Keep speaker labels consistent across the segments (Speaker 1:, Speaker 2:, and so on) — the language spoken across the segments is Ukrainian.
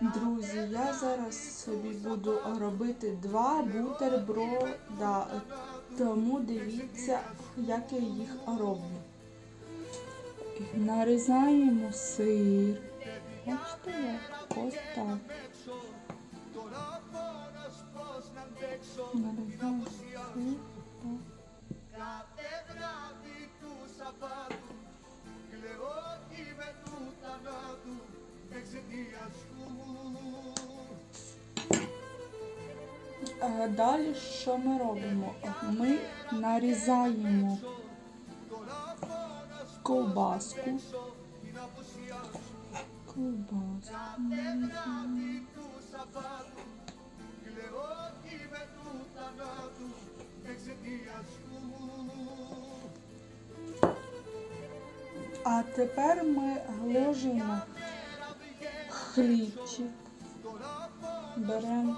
Speaker 1: Друзі, я зараз собі буду робити два бутерброда, тому дивіться, як я їх роблю. Нарізаємо сир. Бачите, як? ось так. Нарізаємо сир. Так. Далі що ми робимо? Ми нарізаємо ковбаску. Ковбаску. А тепер ми ложимо хлібчик, беремо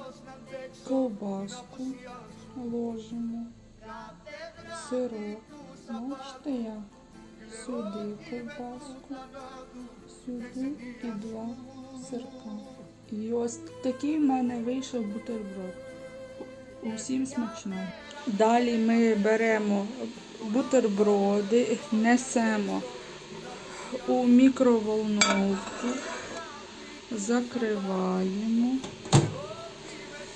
Speaker 1: ковбаску, ложимо, сирок, бачите як? Сюди ковбаску, сюди і два сирка. І ось такий в мене вийшов бутерброд. Усім смачного. Далі ми беремо бутерброди, несемо у мікроволновку, закриваємо,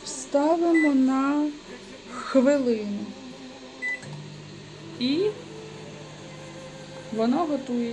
Speaker 1: ставимо на хвилину. І воно готує.